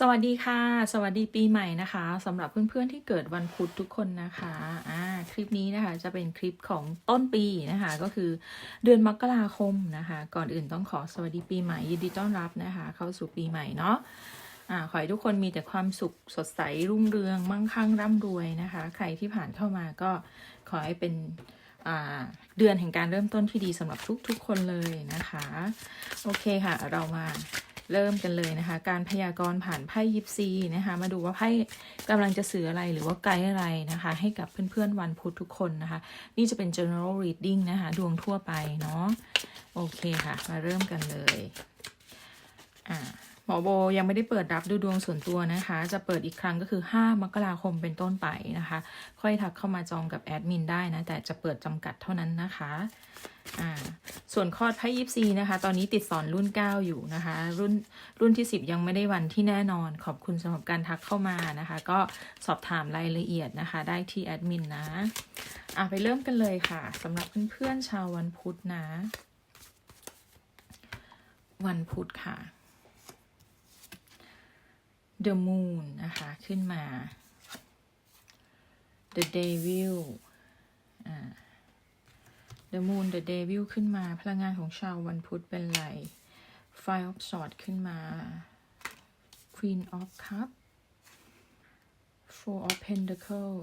สวัสดีค่ะ สวัสดีปีใหม่นะคะสำหรับเพื่อนๆที่เกิดวันพุธทุกคนนะคะอ่าคลิปนี้นะคะจะเป็นคลิปของต้นปีนะคะ ก็คือเดือนมกราคมนะคะ ก่อนอื่นต้องขอสวัสดีปีใหม่ยินดีต้อนรับนะคะ เข้าสู่ปีใหม่เนาะอ่าขอให้ทุกคนมีแต่ความสุขสดใสรุ่งเรืองมั่งคั่งร่ำรวยนะคะ ใครที่ผ่านเข้ามาก็ขอให้เป็นเดือนแห่งการเริ่มต้นที่ดีสำหรับทุกๆคนเลยนะคะ โอเคค่ะ เรามา เริ่มกันเลยนะคะ การพยากรณ์ผ่านไพ่ยิปซีนะคะ มาดูว่าไพ่กำลังจะสื่ออะไรหรือว่าไกด์อะไรนะคะ ให้กับเพื่อนๆวันพุธทุกคนนะคะ นี่จะเป็น general reading นะคะ ดวงทั่วไปเนาะโอเคค่ะ มาเริ่มกันเลยอ่า หมอโบยังไม่ได้เปิดรับดูดวงส่วนตัวนะคะ จะเปิดอีกครั้งก็คือ 5 มกราคมเป็นต้นไปนะคะ ค่อยทักเข้ามาจองกับแอดมินได้นะ แต่จะเปิดจำกัดเท่านั้นนะคะอ่าส่วนคอดไพ่ยิปซีนะคะ ตอนนี้ติดสอนรุ่น 9 อยู่นะคะ รุ่นรุ่นที่ 10 ยังไม่ได้วันที่แน่นอน ขอบคุณสำหรับการทักเข้ามานะคะ ก็สอบถามรายละเอียดนะคะ ได้ที่แอดมินนะอะไปเริ่มกันเลยค่ะสำหรับเพื่อนๆชาววันพุธนะ วันพุธค่ะ The Moon นะคะ ขึ้นมา The Devil The Moon The Devil ขึ้นมา พลังงานของชาววันพุธเป็นไร Five of Swords ขึ้นมา Queen of Cup Four of Pentacle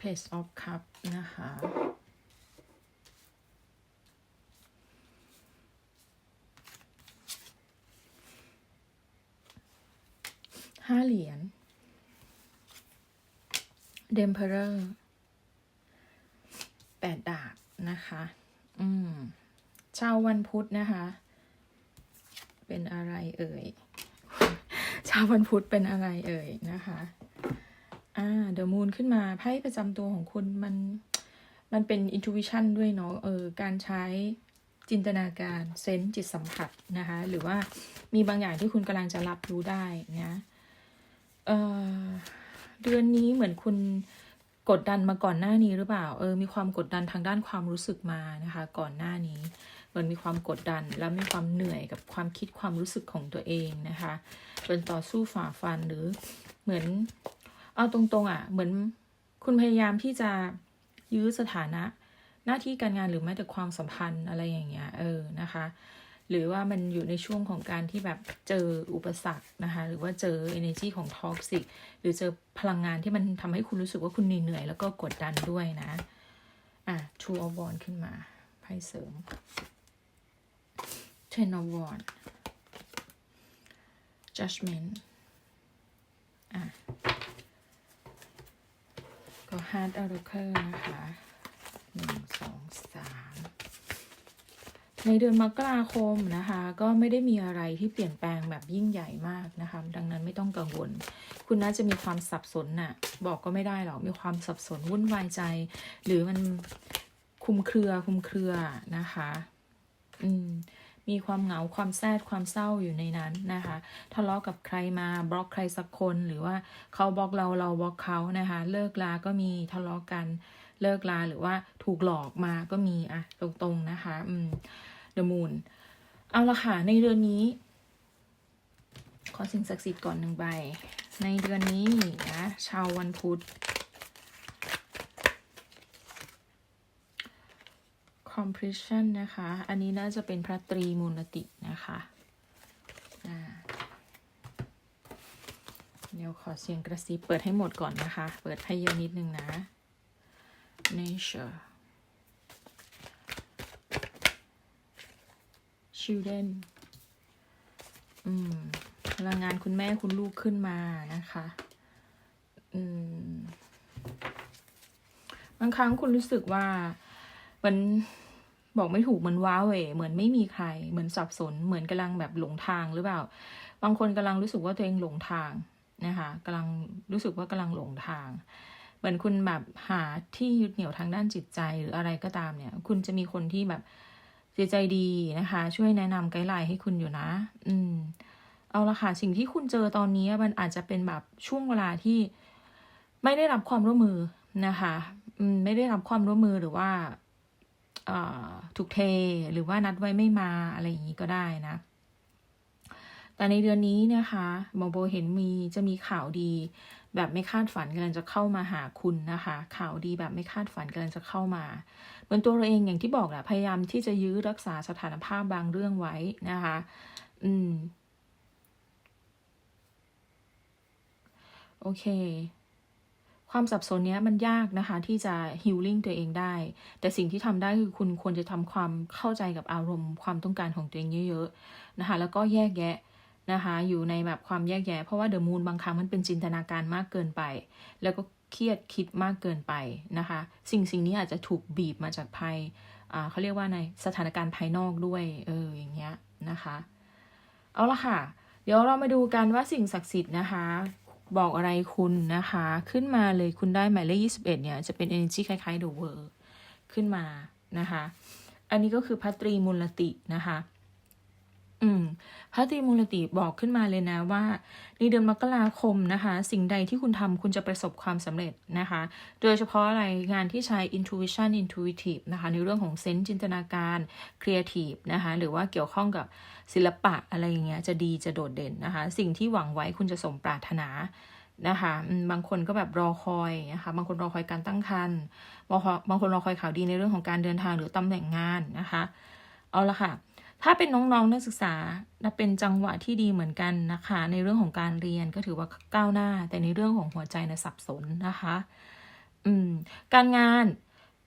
Page of Cup นะคะ ห้าเหรียญเดมเพอร์แปดดาบนะคะ อืมชาววันพุธนะคะ เป็นอะไรเอ่ย ชาววันพุธเป็นอะไรเอ่ยนะคะ อ่าเดอะมูนขึ้นมาไพ่ประจำตัวของคุณมัน มันเป็นอินทูวิชันด้วยเนาะ เออ การใช้จินตนาการเซนจิตสัมผัสนะคะ หรือว่ามีบางอย่างที่คุณกำลังจะรับรู้ได้นะ เออเดือนนี้เหมือนคุณกดดันมาก่อนหน้านี้หรือเปล่า เออ มีความกดดันทางด้านความรู้สึกมานะคะ ก่อนหน้านี้เหมือนมีความกดดัน แล้วมีความเหนื่อยกับความคิดความรู้สึกของตัวเองนะคะ เป็นต่อสู้ฝ่าฟันหรือเหมือน เอาตรงๆอะ เหมือนคุณพยายามที่จะยื้อสถานะ หน้าที่การงานหรือแม้แต่ความสัมพันธ์อะไรอย่างเงี้ย เออ นะคะ หรือว่ามันอยู่ในช่วงของการที่แบบเจออุปสรรคนะคะ หรือว่าเจอ energy ของ toxic หรือเจอพลังงานที่มันทำให้คุณรู้สึกว่าคุณเหนื่อยๆแล้วก็กดดันด้วยนะ อะ two of wands ขึ้นมาไพ่เสริม ten of wands judgment อะ ก็ heart oracle นะคะหนึ่งสองสาม ในเดือนมกราคมนะคะ ก็ไม่ได้มีอะไรที่เปลี่ยนแปลงแบบยิ่งใหญ่มากนะคะ ดังนั้นไม่ต้องกังวล คุณน่าจะมีความสับสนน่ะ บอกก็ไม่ได้หรอกมีความสับสนวุ่นวายใจ หรือมันคุมเครือคุมเครือนะคะ อืมมีความเหงาความแซดความเศร้าอยู่ในนั้นนะคะทะเลาะกับใครมาบล็อกใครสักคนหรือว่าเขาบล็อกเราเราบล็อกเขานะคะ เลิกลาก็มีทะเลาะกันเลิกลาหรือว่าถูกหลอกมาก็มีอะตรงๆนะคะ อืม เดอะมูนเอาละค่ะ ในเดือนนี้ ขอสิ่งศักดิ์สิทธิ์ก่อนหนึ่งใบ ในเดือนนี้นะ ชาววันพุธ completion นะคะ อันนี้น่าจะเป็นพระตรีมูลตินะคะเดี๋ยวขอเสียงกระซิบเปิดให้หมดก่อนนะคะ เปิดให้เยอะนิดนึงนะ nature children อืมพลังงานคุณแม่คุณลูกขึ้นมานะคะ อืม บางครั้งคุณรู้สึกว่าเหมือนบอกไม่ถูกเหมือนว้าเหวเหมือนไม่มีใคร เหมือนสับสน เหมือนกำลังแบบหลงทางหรือเปล่า บางคนกำลังรู้สึกว่าตัวเองหลงทางนะคะกำลังรู้สึกว่ากำลังหลงทาง เหมือนคุณแบบหาที่ยึดเหนี่ยวทางด้านจิตใจหรืออะไรก็ตามเนี่ย คุณจะมีคนที่แบบ จิตใจดีนะคะ ช่วยแนะนำไกด์ไลน์ให้คุณอยู่นะ อืม เอาละค่ะ สิ่งที่คุณเจอตอนนี้มันอาจจะเป็นแบบช่วงเวลาที่ไม่ได้รับความร่วมมือนะคะอืมไม่ได้รับความร่วมมือหรือว่าเอ่อถูกเทหรือว่านัดไว้ไม่มาอะไรอย่างนี้ก็ได้นะ แต่ในเดือนนี้นะคะหมอโบเห็นมีจะมีข่าวดี แบบไม่คาดฝันกำลังจะเข้ามาหาคุณนะคะ ข่าวดีแบบไม่คาดฝันกำลังจะเข้ามา เหมือนตัวเราเองอย่างที่บอกแหละพยายามที่จะยื้อรักษาสถานภาพบางเรื่องไว้นะคะ อืม โอเคความสับสนเนี้ยมันยากนะคะที่จะฮิลลิ่งตัวเองได้ แต่สิ่งที่ทำได้คือคุณควรจะทำความเข้าใจกับอารมณ์ความต้องการของตัวเองเยอะๆนะคะ แล้วก็แยกแยะนะคะ อยู่ในแบบความแยกแยะ เพราะว่าเดอะมูนบางครั้งมันเป็นจินตนาการมากเกินไป แล้วก็ เครียดคิดมากเกินไปนะคะ สิ่งสิ่งนี้อาจจะถูกบีบมาจากภายอ่าเขาเรียกว่าในสถานการณ์ภายนอกด้วยเอออย่างเงี้ยนะคะ เอาละค่ะ เดี๋ยวเรามาดูกันว่าสิ่งศักดิ์สิทธิ์นะคะ บอกอะไรคุณนะคะ ขึ้นมาเลยคุณได้หมายเลข21 เนี่ยจะเป็น energy คล้ายๆ the world ขึ้นมานะคะ อันนี้ก็คือพัตรีมูลตินะคะ อืมพระตรีมูลติบอกขึ้นมาเลยนะว่า ในเดือนมกราคมนะคะ สิ่งใดที่คุณทำคุณจะประสบความสำเร็จนะคะ โดยเฉพาะอะไรงานที่ใช้ intuition intuitive นะคะในเรื่องของเซนส์จินตนาการ creative นะคะหรือว่าเกี่ยวข้องกับศิลปะอะไรอย่างเงี้ยจะดีจะโดดเด่นนะคะ สิ่งที่หวังไว้คุณจะสมปรารถนานะคะบางคนก็แบบรอคอยนะคะบางคนรอคอยการตั้งครรภ์บางคนรอคอยข่าวดีในเรื่องของการเดินทางหรือตำแหน่งงานนะคะ เอาละค่ะ ถ้าเป็นน้องๆนักศึกษาเป็นจังหวะที่ดีเหมือนกันนะคะ ในเรื่องของการเรียนก็ถือว่าก้าวหน้า แต่ในเรื่องของหัวใจนะสับสนนะคะอืมการงาน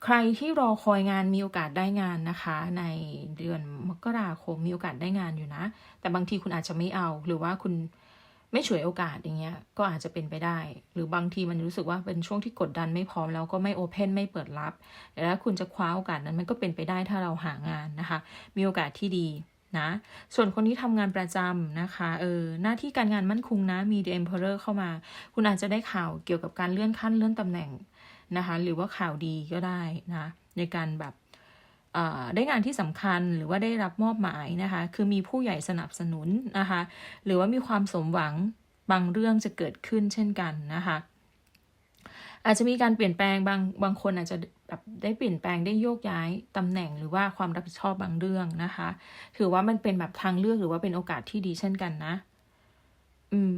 ใครที่รอคอยงานมีโอกาสได้งานนะคะ ในเดือนมกราคมมีโอกาสได้งานอยู่นะ แต่บางทีคุณอาจจะไม่เอาหรือว่าคุณ ไม่ฉวยโอกาสอย่างเงี้ย ก็อาจจะเป็นไปได้ หรือบางทีมันรู้สึกว่าเป็นช่วงที่กดดันไม่พร้อมแล้วก็ไม่โอเพนไม่เปิดรับ แต่ถ้าคุณจะคว้าโอกาสนั้นมันก็เป็นไปได้ถ้าเราหางานนะคะ มีโอกาสที่ดีนะ ส่วนคนที่ทำงานประจำนะคะ เออ หน้าที่การงานมั่นคงนะ มี The Emperor เข้ามา คุณอาจจะได้ข่าวเกี่ยวกับการเลื่อนขั้นเลื่อนตำแหน่งนะคะ หรือว่าข่าวดีก็ได้นะ ในการแบบ ได้งานที่สำคัญหรือว่าได้รับมอบหมายนะคะ คือมีผู้ใหญ่สนับสนุนนะคะ หรือว่ามีความสมหวังบางเรื่องจะเกิดขึ้นเช่นกันนะคะ อาจจะมีการเปลี่ยนแปลงบางบางคนอาจจะแบบได้เปลี่ยนแปลงได้โยกย้ายตำแหน่งหรือว่าความรับผิดชอบบางเรื่องนะคะ ถือว่ามันเป็นแบบทางเลือกหรือว่าเป็นโอกาสที่ดีเช่นกันนะ อืม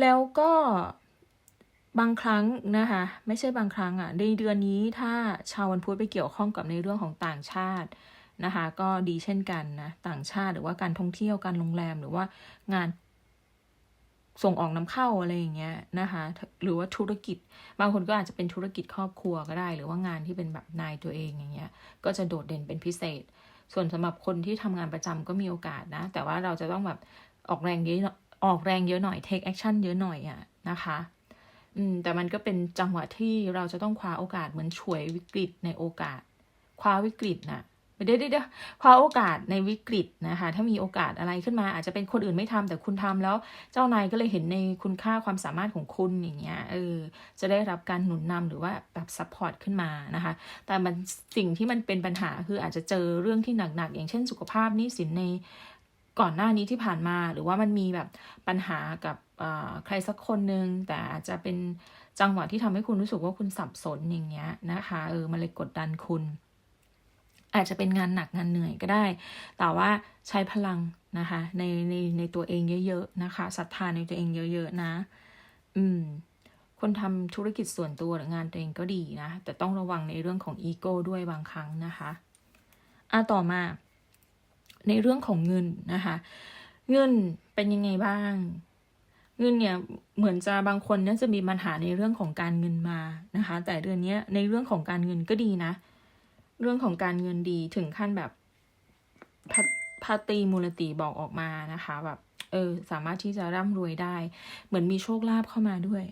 แล้วก็ บางครั้งนะคะ ไม่ใช่บางครั้งอะ่ะในเดือนนี้ถ้าชาววันพุธไปเกี่ยวข้องกับในเรื่องของต่างชาตินะคะ ก็ดีเช่นกันนะต่างชาติหรือว่าการท่องเที่ยวการโรงแรมหรือว่างานส่งออกนำเข้าอะไรอย่างเงี้ยนะคะ หรือว่าธุรกิจ บางคนก็อาจจะเป็นธุรกิจครอบครัวก็ได้ หรือว่างานที่เป็นแบบนายตัวเองอย่างเงี้ย ก็จะโดดเด่นเป็นพิเศษ ส่วนสำหรับคนที่ทำงานประจำก็มีโอกาสนะ แต่ว่าเราจะต้องแบบออกแรงเยอะออกแรงเยอะหน่อย take action เยอะหน่อยอะนะคะ อืมแต่มันก็เป็นจังหวะที่เราจะต้องคว้าโอกาสเหมือนช่วยวิกฤตในโอกาส คว้าวิกฤตนะ่ะเดี๋ยวเดี๋ยวคว้าโอกาสในวิกฤตนะคะ ถ้ามีโอกาสอะไรขึ้นมา อาจจะเป็นคนอื่นไม่ทำแต่คุณทำแล้วเจ้านายก็เลยเห็นในคุณค่าความสามารถของคุณอย่างเงี้ยเออจะได้รับการหนุนนำหรือว่าแบบซัพพอร์ตขึ้นมานะคะ แต่มันสิ่งที่มันเป็นปัญหาคืออาจจะเจอเรื่องที่หนักๆอย่างเช่นสุขภาพนี้สินใน ก่อนหน้านี้ที่ผ่านมาหรือว่ามันมีแบบปัญหากับใครสักคนหนึ่งแต่อาจจะเป็นจังหวะที่ทำให้คุณรู้สึกว่าคุณสับสนอย่างเงี้ยนะคะเออมันเลยกดดันคุณ อาจจะเป็นงานหนักงานเหนื่อยก็ได้ แต่ว่าใช้พลังนะคะในในในตัวเองเยอะๆนะคะศรัทธาในตัวเองเยอะๆนะ อืมคนทำธุรกิจส่วนตัวหรืองานตัวเองก็ดีนะ แต่ต้องระวังในเรื่องของอีโก้ด้วยบางครั้งนะคะอะต่อมา ในเรื่องของเงินนะคะ เงินเป็นยังไงบ้าง เงินเนี่ยเหมือนจะบางคนเนี่ยจะมีปัญหาในเรื่องของการเงินมานะคะ แต่เดือนนี้ในเรื่องของการเงินก็ดีนะ เรื่องของการเงินดีถึงขั้นแบบพาตีมูลติบอกออกมานะคะแบบเออสามารถที่จะร่ำรวยได้ เหมือนมีโชคลาภเข้ามาด้วย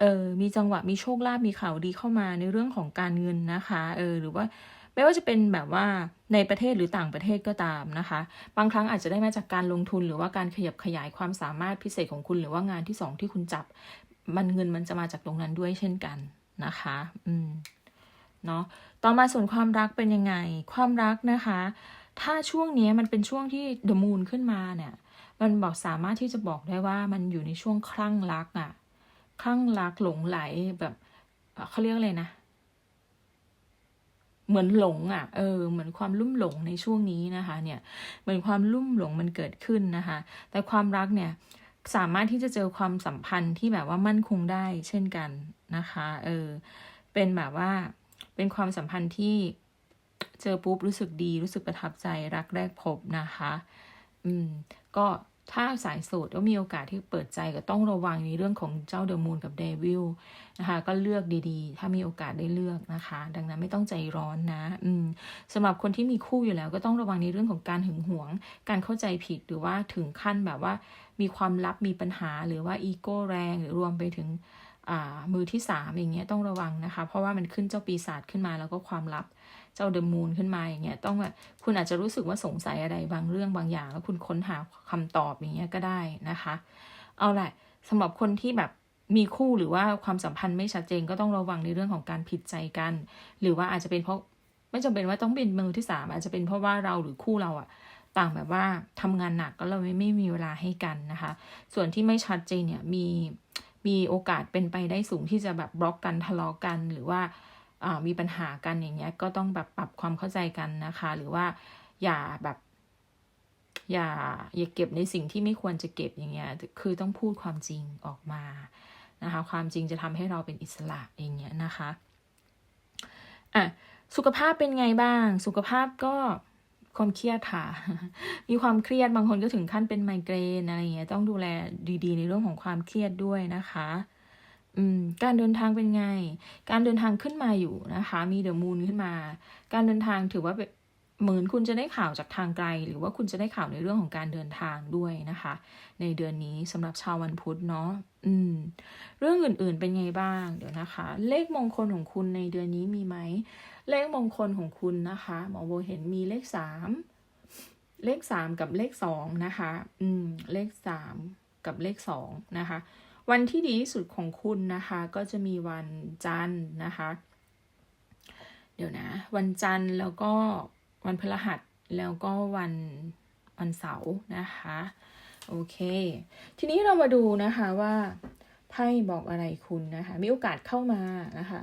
เออมีจังหวะมีโชคลาภมีข่าวดีเข้ามาในเรื่องของการเงินนะคะ เออ หรือว่าไม่ว่าจะเป็นแบบว่า ในประเทศหรือต่างประเทศก็ตามนะคะ บางครั้งอาจจะได้มาจากการลงทุนหรือว่าการขยับขยายความสามารถพิเศษของคุณ หรือว่างานที่สองที่คุณจับ มันเงินมันจะมาจากตรงนั้นด้วยเช่นกันนะคะ อืมเนาะต่อมาส่วนความรักเป็นยังไง ความรักนะคะ ถ้าช่วงนี้มันเป็นช่วงที่เดอะมูนขึ้นมาเนี่ย มันบอกสามารถที่จะบอกได้ว่ามันอยู่ในช่วงคลั่งรักอะ่ะคลั่งรักหลงไหลแบบเขาเรียกอะไรนะ เหมือนหลงอะ่ะ เออ เหมือนความลุ่มหลงในช่วงนี้นะคะ เนี่ย เหมือนความลุ่มหลงมันเกิดขึ้นนะคะ แต่ความรักเนี่ยสามารถที่จะเจอความสัมพันธ์ที่แบบว่ามั่นคงได้เช่นกันนะคะ เออ เป็นแบบว่า เป็นความสัมพันธ์ที่เจอปุ๊บรู้สึกดี รู้สึกประทับใจรักแรกพบนะคะ อืม ก็ ถ้าสายโสดก็มีโอกาสที่เปิดใจก็ต้องระวังในเรื่องของเจ้าเดอะมูนกับเดวิลนะคะก็เลือกดีๆ ถ้ามีโอกาสได้เลือกนะคะ ดังนั้นไม่ต้องใจร้อนนะ อืมสำหรับคนที่มีคู่อยู่แล้ว ก็ต้องระวังในเรื่องของการหึงหวง การเข้าใจผิดหรือว่าถึงขั้นแบบว่า มีความลับมีปัญหาหรือว่าอีโก้แรงหรือรวมไปถึงมือที่สามอย่างเงี้ยต้องระวังนะคะ เพราะว่ามันขึ้นเจ้าปีศาจขึ้นมาแล้วก็ความลับ เจ้าเดอะมูนขึ้นมาอย่างเงี้ยต้องแบบคุณอาจจะรู้สึกว่าสงสัยอะไรบางเรื่องบางอย่าง แล้วคุณค้นหาคำตอบอย่างเงี้ยก็ได้นะคะ เอาแหละสำหรับคนที่แบบมีคู่หรือว่าความสัมพันธ์ไม่ชัดเจนก็ต้องระวังในเรื่องของการผิดใจกัน หรือว่าอาจจะเป็นเพราะไม่จำเป็นว่าต้องเป็นมือที่สามอาจจะเป็นเพราะว่าเราหรือคู่เราอะต่างแบบว่าทำงานหนักก็เราไม่ไม่มีเวลาให้กันนะคะ ส่วนที่ไม่ชัดเจนเนี่ยมีมีโอกาสเป็นไปได้สูงที่จะแบบบล็อกกันทะเลาะกัน หรือว่า มีปัญหากันอย่างเงี้ยก็ต้องแบบปรับความเข้าใจกันนะคะ หรือว่าอย่าแบบอย่าอย่าเก็บในสิ่งที่ไม่ควรจะเก็บอย่างเงี้ย คือต้องพูดความจริงออกมานะคะ ความจริงจะทำให้เราเป็นอิสระอย่างเงี้ยนะคะ อะ สุขภาพเป็นไงบ้าง สุขภาพก็ความเครียดค่ะ มีความเครียดบางคนก็ถึงขั้นเป็นไมเกรนอะไรเงี้ย ต้องดูแลดีๆ ในเรื่องของความเครียดด้วยนะคะ การเดินทางเป็นไง การเดินทางขึ้นมาอยู่นะคะ มีเดอะมูนขึ้นมา การเดินทางถือว่าเหมือนคุณจะได้ข่าวจากทางไกล หรือว่าคุณจะได้ข่าวในเรื่องของการเดินทางด้วยนะคะ ในเดือนนี้สำหรับชาววันพุธเนาะอืม เรื่องอื่นๆเป็นไงบ้าง เดี๋ยวนะคะ เลขมงคลของคุณในเดือนนี้มีไหม เลขมงคลของคุณนะคะหมอโบเห็นมีเลขสามเลขสามกับเลขสองนะคะ อืม เลขสามกับเลขสองนะคะ วันที่ดีที่สุดของคุณนะคะ ก็จะมีวันจันทร์นะคะ เดี๋ยวนะ วันจันทร์แล้วก็วันพฤหัสแล้วก็วันวันเสาร์นะคะ โอเค ทีนี้เรามาดูนะคะว่าไพ่บอกอะไรคุณนะคะ มีโอกาสเข้ามานะคะ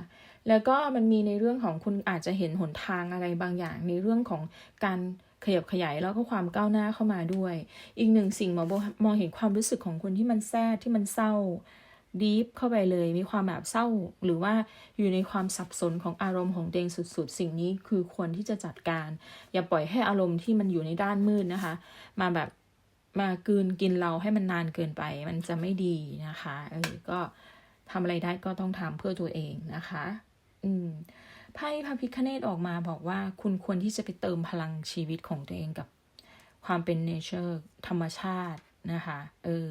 แล้วก็มันมีในเรื่องของคุณอาจจะเห็นหนทางอะไรบางอย่างในเรื่องของการ ขยับขยายแล้วก็ความก้าวหน้าเข้ามาด้วย อีกหนึ่งสิ่งหมอมองเห็นความรู้สึกของคนที่มันแซดที่มันเศร้าดีฟเข้าไปเลย มีความแบบเศร้า หรือว่าอยู่ในความสับสนของอารมณ์ของเดงสุดๆ สิ่งนี้คือควรที่จะจัดการ อย่าปล่อยให้อารมณ์ที่มันอยู่ในด้านมืดนะคะ มาแบบมากืนกินเราให้มันนานเกินไป มันจะไม่ดีนะคะ เออ ก็ทำอะไรได้ก็ต้องทำเพื่อตัวเองนะคะ อืม ไพ่พระพิคเนตออกมาบอกว่าคุณควรที่จะไปเติมพลังชีวิตของตัวเองกับความเป็นเนเจอร์ธรรมชาตินะคะเออ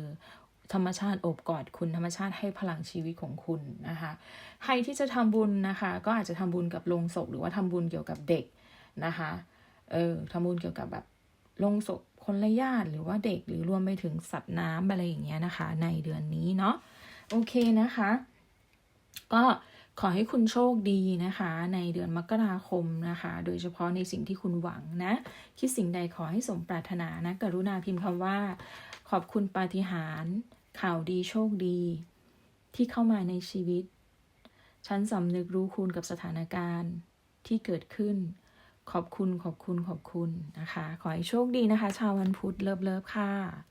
ธรรมชาติโอบกอดคุณธรรมชาติให้พลังชีวิตของคุณนะคะใครที่จะทำบุญนะคะ ก็อาจจะทำบุญกับโรงศพหรือว่าทำบุญเกี่ยวกับเด็กนะคะเออทำบุญเกี่ยวกับแบบโรงศพคนละญาติหรือว่าเด็กหรือรวมไปถึงสัตว์น้ำอะไรอย่างเงี้ยนะคะ ในเดือนนี้เนาะโอเคนะคะ ก็ ขอให้คุณโชคดีนะคะ ในเดือนมกราคมนะคะ โดยเฉพาะในสิ่งที่คุณหวังนะ คิดสิ่งใดขอให้สมปรารถนานะ กรุณาพิมพ์คำว่า ขอบคุณปาฏิหาริย์ข่าวดีโชคดี ที่เข้ามาในชีวิต ฉันสำนึกรู้คุณกับสถานการณ์ที่เกิดขึ้น ขอบคุณขอบคุณขอบคุณนะคะ ขอให้โชคดีนะคะ ชาววันพุธเลิฟเลิฟค่ะ